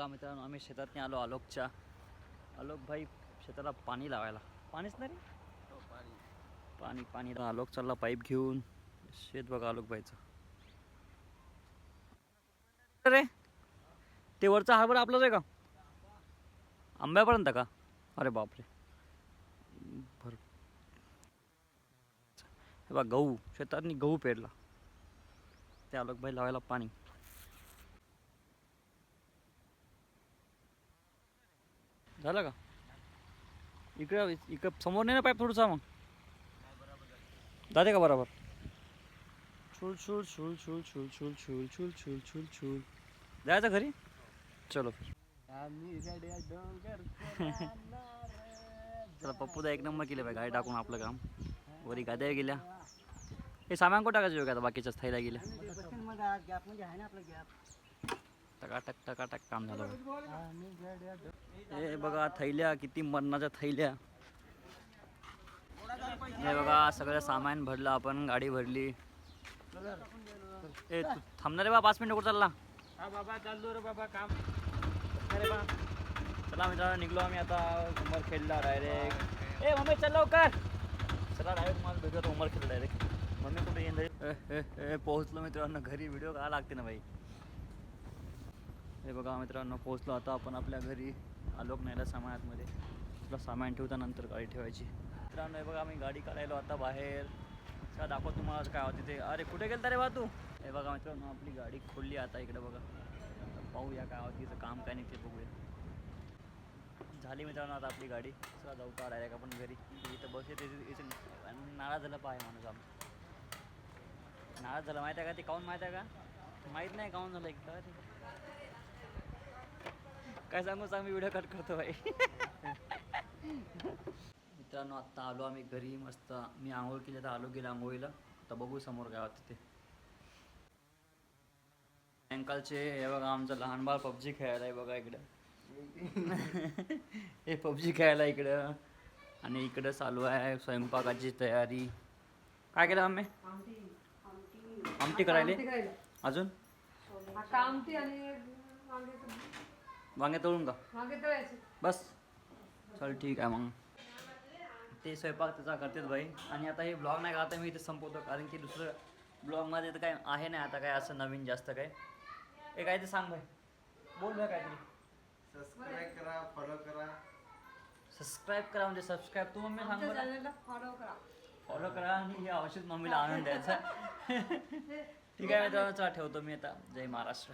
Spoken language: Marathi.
बघा मित्रांनो आम्ही शेतातनी आलो आलोकच्या. आलोक भाई शेताला पाणी लावायला. पाणीच नाही रे? पाणी पाणी. आलोक चालला पाईप घेऊन. शेत बघा आलोक भाईचं अरे ते वरचा हरभरा आपलाच आहे का? आंब्यापर्यंत का? अरे बापरे. भर हे बघा गहू. शेतातनी गहू पेरला. ते आलोक भाई लावायला पाणी. झालं का इकडे इकडं समोर नाही ना पाईप थोडंसा मग जाते का बरोबर छुल छुल छुल छुल छुल छुल छुल छुल छुल छुल छुल जायचं घरी चलो चला पप्पूदा एक नंबर केले बाई गाडी टाकून आपलं काम वरी गाद्या गेल्या हे सामान कुठं टाकायचं योग्य आता बाकीच्याच थैल्या गेल्या टकाटक टकाटक काम झालं हे बघा थैल्या किती मरणाच्या थैल्या. हे बघा सगळं सामान भरलं आपण गाडी भरली. ए थांबणार रे बा पाच मिनिटं कुठं चालला. बाबा चाललो रे बाबा काम. चला मित्रांनो निघलो आम्ही आता उमरखेडला डायरेक्ट ए मम्मी चल लवकर. चला डायरेक्ट मला भेटत उमरखेड डायरेक्ट मम्मी कुठे येईन पोहोचलो मित्रांनो घरी व्हिडिओ का लागते ना बाई हे बघा मित्रांनो पोहोचलो आता आपण आपल्या घरी. आलोक नाहीला सामानातमध्ये. तुला सामान ठेवता नंतर गाडी ठेवायची. मित्रांनो हे बघा आम्ही गाडी काढायलो आता बाहेर. चला दाखव तुम्हाला काय होते ते. अरे कुठे गेलता रे बा तू? हे बघा मित्रांनो आपली गाडी खोलली आता इकडे बघा. आता पाहूया काय होती तिचं काम काय नाही ते बघूया. झाली मित्रांनो आता आपली गाडी. चला जाऊ का डायरेक्ट आपण घरी. इथं बस येते इथे नाराज झालं पाहिजे माणूस आम नाराज झालं माहिती आहे का ते? काऊन माहिती आहे का? माहीत नाही काऊन झालं एकदा काय सांगू सांग मी व्हिडिओ कट करतो भाई मित्रांनो आत्ता आलो आम्ही घरी मस्त मी आंघोळ केली तर आलो गेलो आंघोळीला. आता बघू समोर काय होतं ते. अंकलचे हे बघा आमचं लहान बाळ पबजी खेळायला आहे बघा इकडं. हे पबजी खेळायला इकडं. आणि इकडं चालू आहे स्वयंपाकाची तयारी. काय केलं आम्ही? आमटी करायला. अजून? वांगे वांगे तळून का? वांगे तळायचे. बस. चल ठीक आहे मग. ते स्वयंपाक त्याचा करतेच भाई. आणि आता हे ब्लॉग नाही का आता मी इथे संपवतो. कारण की दुसरं ब्लॉगमध्ये तर काय आहे नाही आता काय असं नवीन जास्त काय. हे काय ते सांग भाई. बोल भाई काहीतरी. सबस्क्राईब करा फॉलो करा. सबस्क्राईब करा म्हणजे सबस्क्राईब तू मम्मी सांग फॉलो करा. फॉलो करा आणि हे औषध मम्मीला आणून द्यायचं. ठीक आहे मित्रांनो चला ठेवतो मी आता. जय महाराष्ट्र.